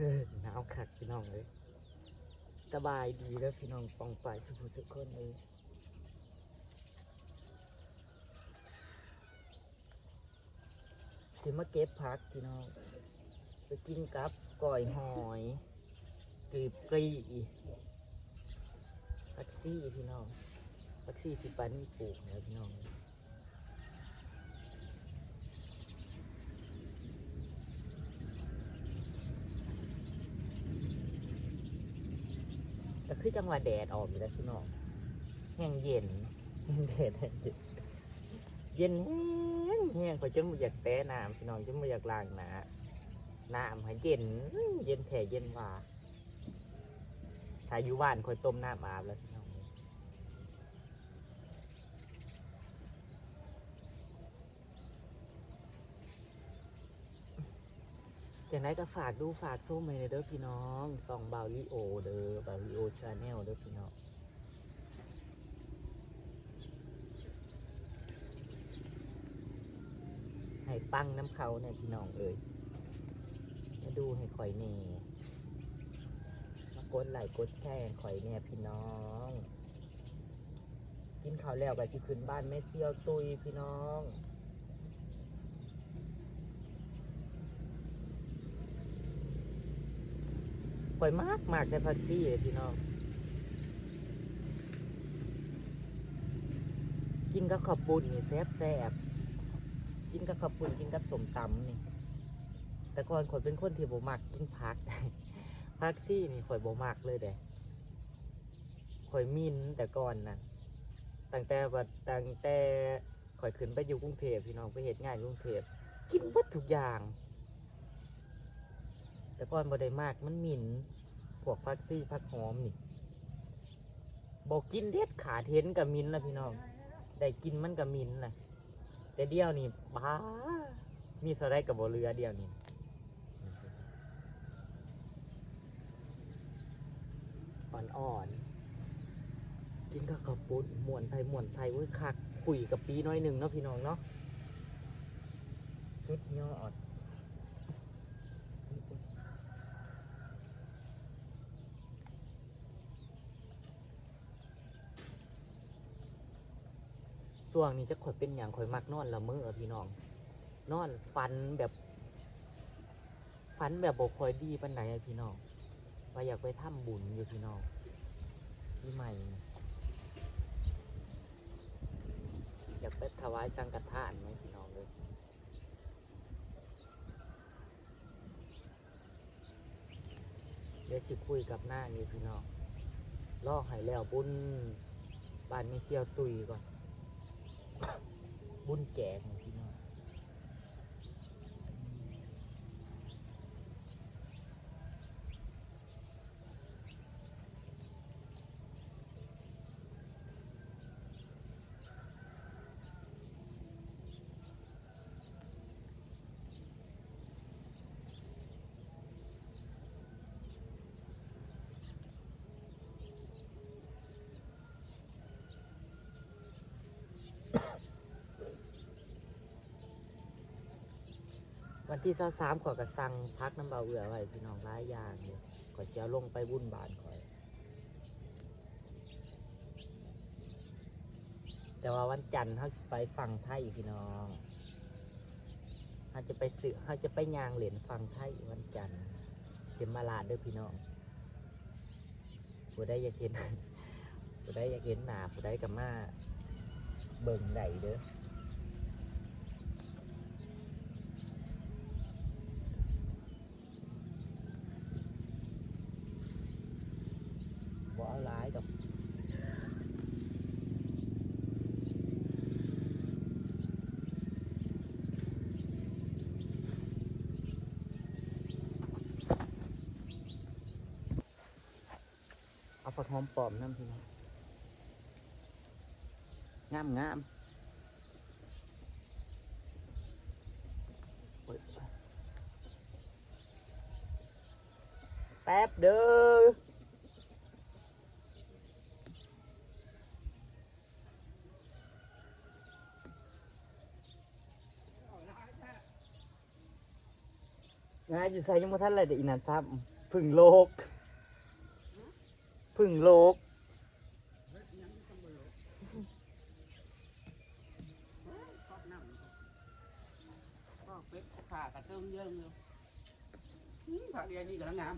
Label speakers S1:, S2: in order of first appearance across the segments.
S1: ออหนาวคักพี่น้องเลยสบายดีแล้วพี่น้องปองไปสุขสุขคนเลยสิมาเก็บพักพี่น้อง ไปกินกับก่อยหอยกรีบกรีพักซี่พี่น้องพักซี่ที่ปันปลูกนะพี่น้อง คือจังหวะแดดออกอยู่แล้วพี่น้องแห้งเย็นแห้งแดดแห้งเย็นเย็นแห้งแห้งคอยจนไม่อยากแต้น้ำพี่น้องจนไม่อยากล้างหนาน้ำให้เย็น เย็นแผ่เย็นว่าถ้าอยู่บ้านคอยต้มน้ำอาบแล้วพี่น้ องจากนั้นก็ฝากดูฝากส้มไปเด้อพี่น้องส่องบาลิโอเด้อบาลิโอชาแนลเด้อพี่น้องให้ปังน้ำเขาเนี่ยพี่น้องเอ่ยมาดูให้ข่อยเน่มากดไหลกดแชร์ข่อยเนี่ยพี่น้อง กินข้าวแล้วไปที่ขึ้นบ้านแม่เที่ยวตุยพี่น้อง ข่อยมากมากในพักซี่เลยพี่น้อง กินกับข้าวปุ้นนี่แซ่บแซ่บกินกับข้าวปุ้นกินกับสมตำนี่ แต่ก่อนข่อยเป็นคนที่บ่มักกินผักผักซี่นี่ข่อยบ่มักเลยเด้ข่อยมินแต่ก่อนนะตั้งแต่ว่าตั้งแต่ข่อยขึ้นไปอยู่กรุงเทพพี่น้องไปเฮ็ดงานอยู่กรุงเทพกินเบิดทุกอย่าง แต่ก่อนบ่ได้มากมันหมิ่นพวกผักซี่ผักหอมนี่บอกกินเด็ดขาเห็นกับมินนะพี่น้องได้กินมันกับมินนะแต่เดียวนี่บ้ามีเท่าไรกับบ่เรือเดียวนี่อ่อนๆกินกับข้าวปุ้นม่วนใส่หมวนใส่เว้ยคักคุยกับปีน้อยหนึ่งเนาะพี่น้องเนาะสุดยอด ส่วงนี้จะข่อยเป็นอย่างข่อยมักนอนละเมอพี่น้อง นอนฟันแบบฟันแบบบกคอยดีปันไหนอะพี่น้องว่าอยากไปถ้ำบุญอยู่พี่น้องนี่ใหม่ อยากไปถวายสังฆทานไหมพี่น้องเลยเดี๋ยวสิคุยกับหน้านี่พี่น้องรอให้แล้วบุญบ้านมีเซียวตุยก่อน บุญแก่ของพี่น้อง วันที่เสามขอยกระสังพักน้ำเบาเอือไว้พี่น้องร้ายอยางเลยขอยเสียลงไปบุญบานขอย แต่ว่าวันจันทร์เขาจะไปฟังไทยพี่น้องเขาจะไปสื่อเขาจะไปยางเหรียญฟังไทยวันจันทร์เข็มมาลาดเด้วยพี่น้องผู้ได้อยากเห็น ผู้ได้อยากเห็นหนาผู้ได้กับมาเบิ่งไดเด้อ บ่เอาหลายดอก เอาผักหอมปลอมน้ำพี่น้องงามงามแป๊บเด้อพงานอยู่ไซยังบ่ทันอะไรแต่อีนันซับพึ่งโลก พึ่งโลก
S2: ก็เป็ดขากระเติมเยอะเลยผักเดียวนี่กำลังงาม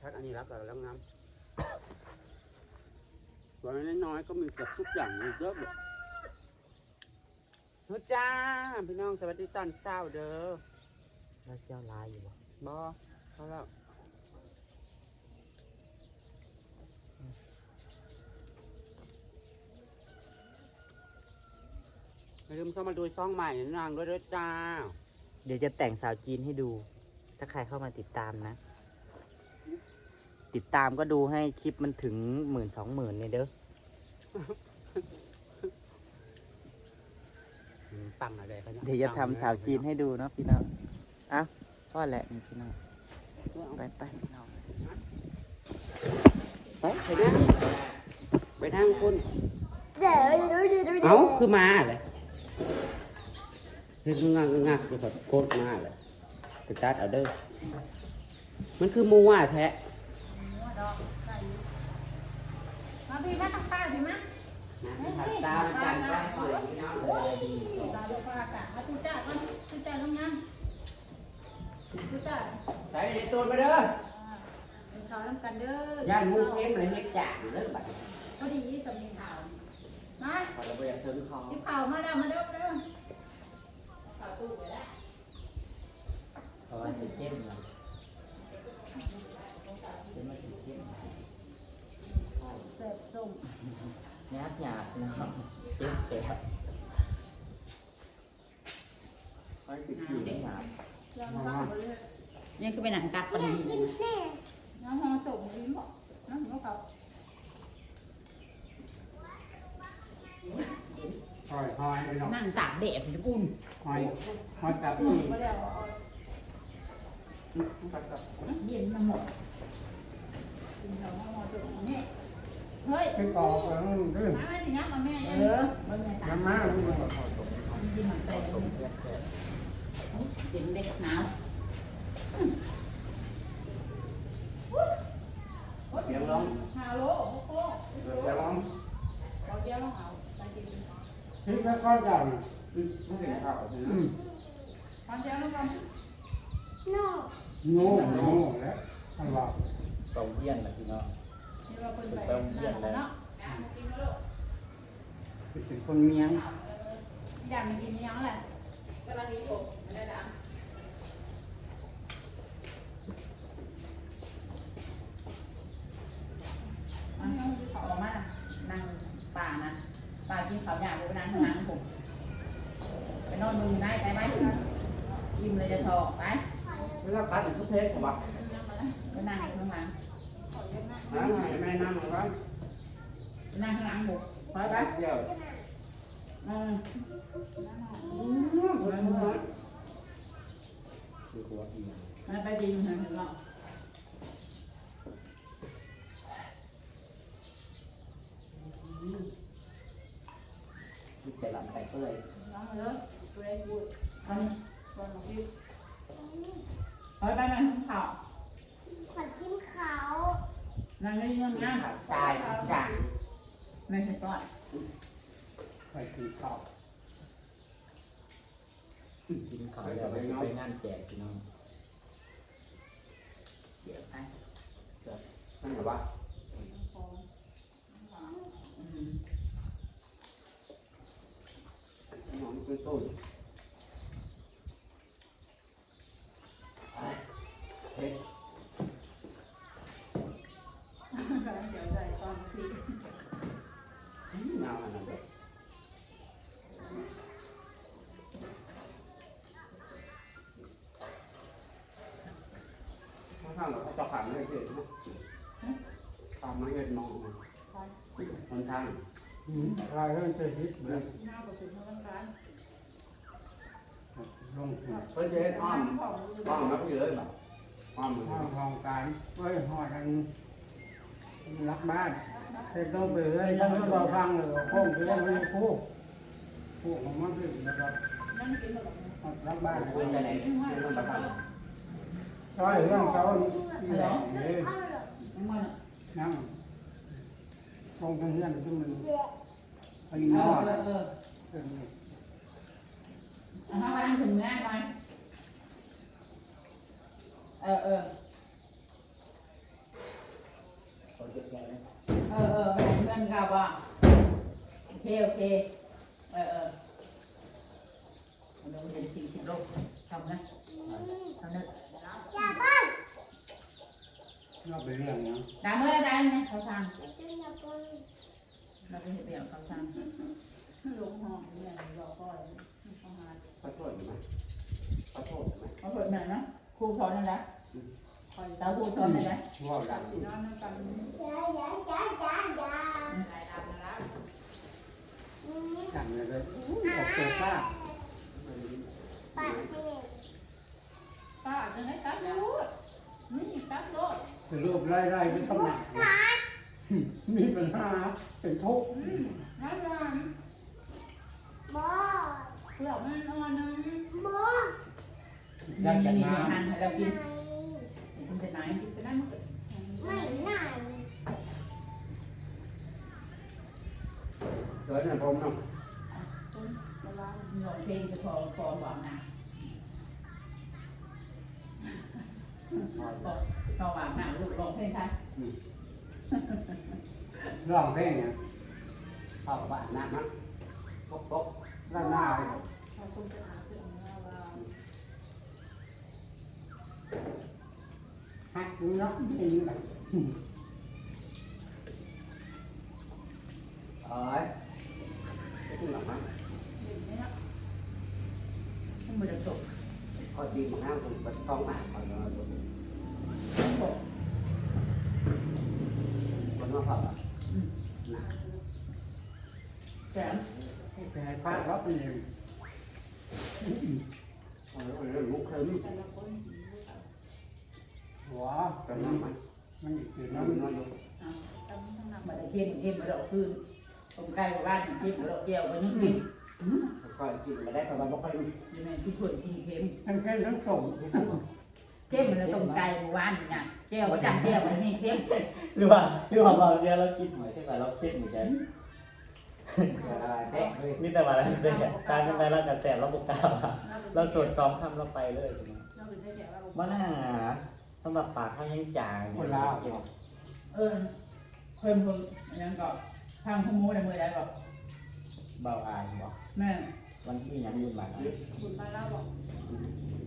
S2: ผักอันนี้รับกับกำลังงามส่วนน้อยๆก็มีเกือบทุกอย่างเลยเยอะเลยนุจ้าพี่น้องสวัสดีตอนเช้าเด้อ
S1: แล้วเชี่ยวลายอยู่บ่
S2: บอเขาแล้ว อย่าลืมเข้ามาดูช่องใหม่นางด้วยเด้อจ้า
S1: เดี๋ยวจะแต่งสาวจีนให้ดู ถ้าใครเข้ามาติดตามนะ ติดตามก็ดูให้คลิปมันถึงหมื่นสองหมื่นเนี่ยเด้อ
S2: อืมปังอะไรกัน
S1: เดี๋ยวจะทำสาวจีนให้ดูเนาะพี่น้องเอ้าพ่อแหละนี่พี่น้องไปไปพี่น้อง
S2: ไปไปนั่งไปนั่งคุณ เอ้า คือมาเลย เฮ้ยงักงักเดี๋ยวขอโคตรมาเลยไปตัดเอาเด้อมันคือมูว่าแท้
S3: มาพี่มาทางป้าพี่มา
S2: ตามจานไปหน่อยพี่น้องเลยดี
S3: ตาดูป้ากะมาตู้จ้าก่อนตู้จ้าลงยังตู้จ้า
S2: ใส่ในตัวมาเด้อ
S3: เป็นข่าวน้ำกันเด้อย่า
S2: นมูเข้มอะไรเฮ็ดจางเด้อบัดนี้
S3: พอดีสำเนียงข่าวมา
S2: พอเราไปถึงคอ
S3: ที่ข่าวมาแล้วมาเด้อเด้อ ข่าตู้ไปแล้ว
S1: เพราะว่าสีเข้มเลยจะมาสีเข้ม
S3: เสิร์ฟส่ง
S1: หยาบหยาบนะครับเจ็บแสบ
S2: ไปติดอยู่
S1: หยาบ
S3: ยังมาบ้
S4: นี่คือเป็นหนังกัดปลาหมึก
S3: น้อมส่งลิ้นบอกน้ำหัวเขา
S2: ห อยหอยพี่น้อง
S4: นั่งตากแดดพี่อุ่น
S2: หอยหอยกับ
S3: อืมก็แล้วเอา
S4: เย็นมาหมด
S3: กินเขาหอมส่งนี่เฮ้ย
S2: ไปกอกแล้วเด้อ
S3: มาไม่ดิยับมาแม่
S4: เอ
S3: ยัง
S4: อมันไม่ตาก
S2: น้ำมาลูก
S4: ยินหนังแตกเย็นเด็กหนาว
S2: เสียงร้อง
S3: ฮาโลโอ้โห
S2: เสียงร้อง
S3: เราเดียวต้องเอาไปกิน
S2: ที่แค่ก้อนใหญ่ไม่เห็นข้าวใช่ไหม
S3: ตอนเดียวต้องกัน
S2: โง่โง่แล้วอันว่า
S1: เตาเยี่ยนนะพี่น้อง
S3: นี่เราเป็นไปนั่นเนาะ
S2: เป็นคนเมียง
S3: อยากมากินยังแหละ
S4: กำลังนี้ผมไม่ได้ดังมันเขาออกมานั่งป่านะ ป่ากินเขาอยากไปนั่งข้างหลังผมไปนอนดูได้ไปไหมยิ้มเลยจะชอบไป
S2: เวลาปัดทุกเพศผมว่า
S4: ไปนั่งข้างหลัง
S2: น้ำไหนแม่น้ำหรือว่า
S4: ไปนั่งข้างหลังบุกไปไป
S2: เดี๋ยว
S4: เออ
S2: คือหัวอี
S4: มันไปดีเหมือนกันเนาะ
S1: แต่หลังแต่ก็เลย
S3: น้องเลิกตัวเล็กบุญ
S4: เอานี่
S3: อนของพี่
S4: ไปไปนั่งข้างเขา
S5: ขวัญกินเขา
S4: นั่งเรื่องงาน
S1: ตายจ้ะ
S4: ไม่ใช่ก้อน
S2: ไปกินข้าว
S1: กินข้าวแล้วก็สิไปงานแจกพี่น้อง
S4: เดี๋ยวไป
S2: นั่นหรอวะ
S4: อืม
S2: หอมคือต้น
S1: เฮ้ย
S3: กำลังเดี๋ยวใจตอนพี่
S2: น้ำอันนั้นแบบ ถ้าทางเราจะขันไม่เกิดนะทำไม่เกิดมองคนทางอืมใช่ก็มันเกิดทิศเลย
S3: หน้ากับคุณมาตั้งร้าน
S2: ลงเพื่อจะให้อ้อม
S3: ของ
S2: อ้อมแล้วก็เยอะแบบอ้อมอ้อมทองการเฮ้ยหอดกันรักบ้านเสร็จต้องไปเลยต้องไปรอฟังเลยโค้งไปเล่นไปคู่คู่ของมันคือนะครับ
S3: นั่งกินหมดเลย
S2: เอาต
S4: รักบ้าน
S1: เพื่อนจะไหนเพื่อนต้องประกัน
S4: ใช่เรื่องเขาแหละเลย
S3: ไม่มาเนาะ
S4: นั่งตรงกันเรื่องที่มันพอดี
S3: เอ
S4: น
S3: อ
S4: อด
S3: เออเออเอาห้าวันถึงง่ายไห มเออเออ
S1: คนเยอะแยะเลย
S3: เออเออไปไหนเพื่อนกับอะโอเค น
S6: อ
S4: กไปเรื่องนะ
S3: ดามเมื่อได้ไหมเขาสั่ง
S6: อย่าบ้าน
S3: เราไปเห็นเดี๋ยวเขาสั่ง
S5: ลงห้องเนี่ยรอก่อนเขาหา
S1: ขอโทษไหมขอโทษไหม
S3: เขาเปิดหน่อยนะครูสอนนั่นแหละคอยตาครูสอนนั่นแหละ
S4: ว่าดัง
S5: นอนนั่งกัน
S6: อย่าอย่าอย่าอย่าอย่า
S5: หลายดำนะละ
S4: ดังเลยออกตัวป้า
S6: ปากให้เนี่ย
S5: ป้าจะให้ตัดรูด นี่ตัดรถ
S4: คือรูปไล่ๆไม่ต้องหนักมีปัญหาเป็นทุกข์
S5: น้ำร้าน
S6: บอ
S5: เปลือกมันอ่อนนึง
S6: บอ
S4: อยากจะ
S3: นี่
S4: น้
S3: หันให้เรา
S6: ไหน
S3: กินกินไปไหน
S5: กินไปได้มั้ง
S6: ไม่ไหนำ
S4: เดี๋ยวเนี่ยผมเนาะ
S5: เวลา
S3: ร้องเพลงจะพอพอหวานนะ พอหวานนะลูกร้องเพลงค่ะ
S4: ร้องเพลงเนี่ยเข้าบ้านน้ำนะปกปกด้านหน้าเลย
S5: เราคงจะหาเสื้อมาว่า
S4: ฮักดูเนาะไม่ยิงแบบ
S1: เอ้ยไม่ถึงหรอกมั้ง
S5: เด็กเนี่ย
S3: ให้มือจะจบ
S1: พอดีนห้ามคนเป็นกองหน้าคอยนอนคนคนมาผับอะ
S3: แสน
S4: แต่พลารับเอง
S1: เอาเรื่องลุกขึ้น
S5: แต่ละคน
S4: หัว
S1: กันน้ำมัน
S4: มันอีกที
S1: น้
S4: นั้นำ
S1: นอนอยู่
S5: ตำทั้งนั้น
S3: มาได้เข้มเข้มมาดอกคืนตรงใกล้บ้านเข้มมาดอกแก้วไปนึกกิน
S1: คอยกินมาได้ตอนเราไม่ค่อย
S3: ยังไงที่คนกินเค็ม
S4: ทั้งแค่ทั้งส่ง
S3: เข้มมันเลยตรงไกลหมู่บ้านนี่นะแก้วประจำแก้วมันไม่เข้ม
S1: หรือว่าหรือว่าเราเนี่ยเรากินหอยใช่ไหมเราเค็มเหมือนกันนี่แต่ว่าเราแสบการเป็นไปเรากระแสบเราบุกกล้าเราสวดซ้อมคำเราไปเลย
S5: เราเป็นได้แก่ว่า
S1: บ้าน่าสำหรับปากเขายังจาง
S4: คนลาว
S3: เออเพิ่มเพิ่มยังก็ทางขโมยในมือได้บอก
S1: เบาอายบอก
S3: แม่
S1: วันที่ยังยืนมา
S5: คุณมาแล้วบอก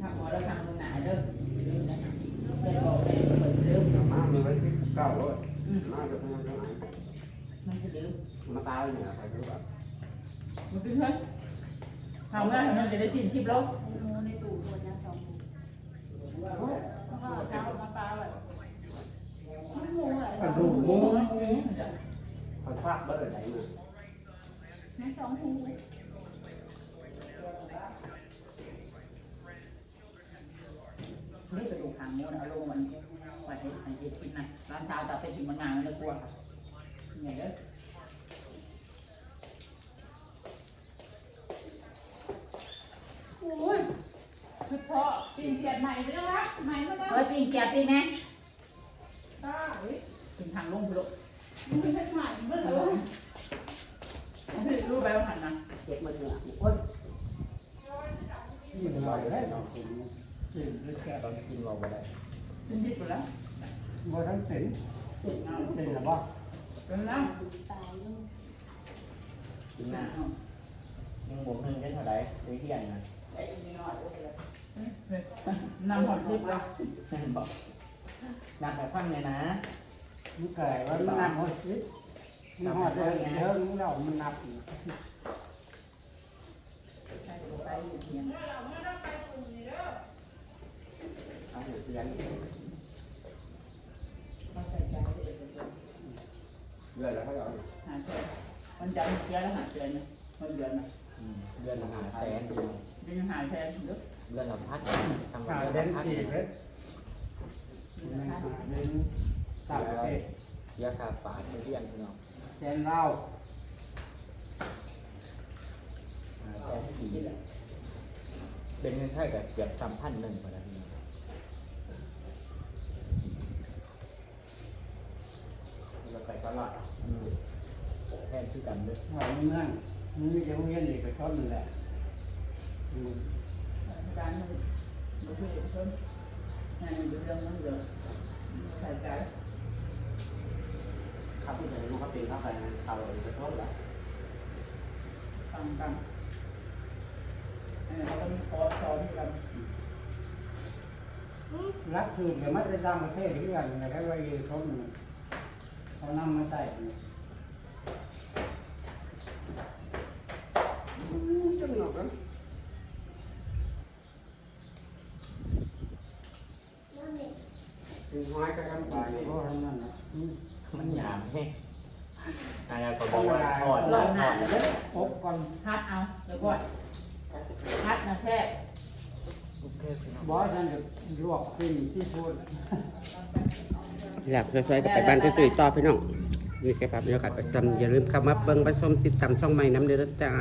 S3: ทางหมอเราทางตรงไหนเด้อลืมนะเดี๋ยวบอกแม่เปิดลืม
S1: มามีไว้ที่เก้าเลย
S3: อืม
S1: มาจะทำยังไง
S3: มันจะลืม
S1: มาตายเนี่ยใครรู้แบบ
S3: มันเป็นเพื่อนทำได้มันจะได้สิ้นชีพแล้ว
S5: หมูในตู้ตัวนี้สองหมูแล้วก็เท้ามาปลาแบบหมูอะไร
S4: กระดูกหมู
S1: เขาฟาดเบอร์ไหนมา
S5: ในสองหมู
S3: นี่กระดูกหางหมูนะเอาลงมันไว้ให้ให้เฮ็ดกินนะร้านเช้าตาเป็นกินมันงานมันเลยกลัวอย่างเด้อ
S5: โอ้ยคือพาะปีนเกียดใหม่ไปแล้วละใหม่มาแล้ว
S3: เฮ้ยปีนแกะปีนแน่
S5: ตาเฮ้ย
S3: ถึงทางลงไปลูก
S5: มันเป็นใหม่เมื่อไห ร่
S3: รู้ไปว่าหันนะ
S1: เจ็บมือเนี่ยโอ้ย
S4: ยิ่งลอยได้เนาะกินกินด้วยแค่
S1: ตอนกินเราไปได้
S3: สิ้นชีพไปแล้ว
S4: บ่ทั้งสิน
S3: เสร็จแล้ว
S4: สินหรือเปล่า
S3: เป็นแล้ว
S6: ตายลูก
S1: กินหน้ายังบวกหนึ่งได้เท่าไหร่ซื้อเที่ยงนะ
S3: นำหอดคลิปแล้ว
S1: บอกนับแต่ฟังเลยนะ
S4: มันเกิดว่ามันนับหมดสิ มันหอดเลยเยอะมันเรามันนับอยู่
S3: ใช่ไปอยู่เพียง
S1: เอาหัวเตียง
S3: เขาใส่ใจเลย
S1: เดือนแล้วเขาเอา
S3: หาเจอมันจะเสียแล้วหาเจอนะมันเดือนนะ
S1: เดือนละหาแสนเดียว
S3: ยังหาแทนเยอะ
S1: เดือนละพันทำ
S4: ขา
S1: เดือน
S4: เด่
S1: ละ
S4: น
S1: พัน
S4: กี่เพชร
S3: มีราคา
S4: เด่นสามเพชร
S1: เสียค่าฝาเที่ยงพี่น้อง
S4: แกนเหล้า
S1: หาแสนสี่เดืเป็นเงินไทยกับเกือบสามพันหนึ่งพอแล้วพี่น้องเราไปตลาดอืมแทนคือกันเลย
S4: ว่ามึงนั่งมึงจะเรียนเด็กไปชอบนี่แหละอืม
S3: การมันมันคือเด็กคนงานมันเรื่องมันเยอะใส่ใจ
S4: ครับที่จะรู้ครับตีเข้าไปนะเขาไปชอบแล้ว
S3: ฟังกันเขาต้องมีคอร์สสอนกัน
S4: รักคือเดี๋ยวมันจะตามประเทศที่กันนะครับว่าอยู่เขาเนี่ยเขานำมาใส่เนี่ยอืมจังหวะกัน
S6: นั่นเอง
S4: ถึงห้อยก็ทำไปเพราะนั่นนะอื ม
S1: มันหยาบแห้งอะไรก็บ
S4: ต้
S1: อ
S4: อกง
S1: ว่า
S4: เวลา
S1: ทอด
S3: เรา
S1: แล้ว
S3: ห
S1: ท
S3: นา
S1: อด
S3: เลย
S4: อบก่อน
S3: พัดเอาเดี๋ยวก่อนพัดนะแช่
S1: โอเคพี่น้อง
S4: บอสท่านจะลวกขึ้นที่พูด
S2: หลักสวยๆกับไปบ้านตุ้ยๆต่อพี่น้องนี่แค่ครับเดียวกันประจำอย่าลืมเข้ามาเบิ่งไปชมติดตามช่องใหม่น้ำเดือดจ้า